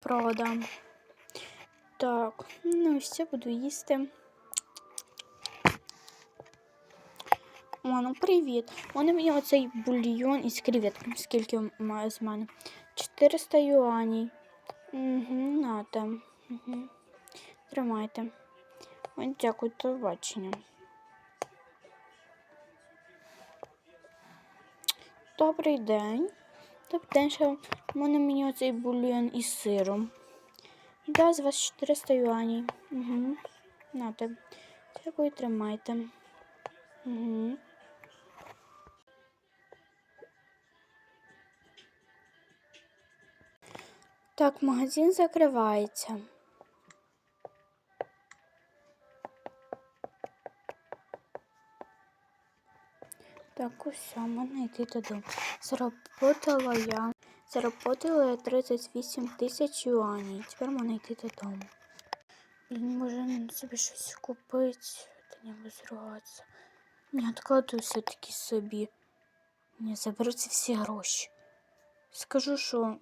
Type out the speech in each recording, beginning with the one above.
Правда. Так, ну і все, буду їсти. О, ну привіт. Вони мені оцей бульйон із креветками. Скільки має з мене? 400 юаней. Угу, надо. Угу. Тримайте. Ой, дякую, до побачення. Добрий день. Добрий що в мене мені оцей бульйон із сиром. Да, з вас 400 юаней. Угу. Нате. Дякую, тримайте. Угу. Так, магазин закривається. Так, усе, мене йти додому. Заработала я. Заработала я 38 тисяч юаней. Тепер мене йти додому. Блін, може собі щось купити, та не розругатися. Не відкладу все-таки собі. Не заберу ці всі гроші. Скажу, що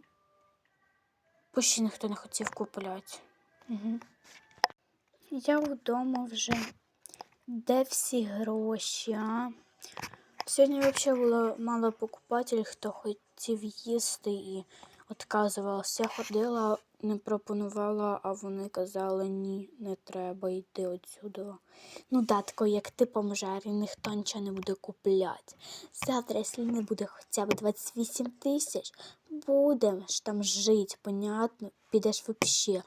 почти ніхто не хотів купляти. Угу. Я вдома вже. Де всі гроші, а? Сьогодні взагалі було мало покупателів, хто хотів їсти і відказувався. Ходила, не пропонувала, а вони казали, ні, не треба йти отсюди. Ну, датко, як ти помжері, ніхто нічого не буде купляти. Завтра, якщо не буде хоча б 28 тисяч, будеш там жити, понятно? Підеш взагалі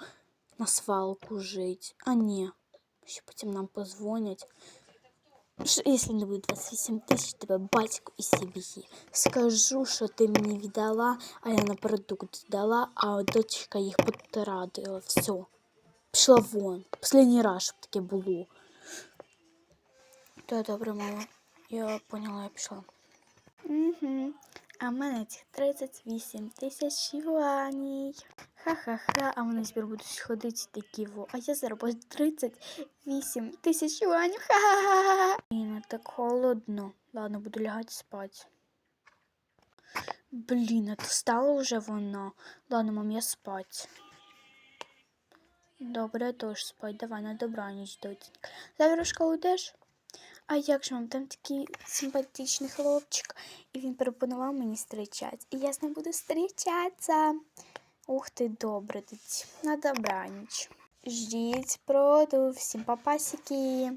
на свалку жити. А ні, що потім нам позвонять. Якщо не будет 28 тысяч, тебе батьку і сім'ї. Скажу, що ти мені віддала, а я на продукт дала, а дочка їх потрадила. Все. Пішла вон. Последній раз, щоб таке було. То добре, мама. Я поняла, я пішла. Угу. А в мене цих 38 тисяч юаней. Ха-ха-ха, а вони тепер будуть ходити такі во. А я зароблю 38 тисяч юанів. Ха-ха-ха. Блін, так холодно. Ладно, буду лягати спати. Блін, а то стало вже воно. Ладно, мам, я спать. Добре, я теж спать. Давай на добраніч, дотінька. Завтра в школу йдеш? А як же вам там такий симпатичний хлопчик, і він пропонував мені зустрічатися. І я з ним буду зустрічатися. Ух ти, добре. На добраніч. Ждіть проду, всім папасики.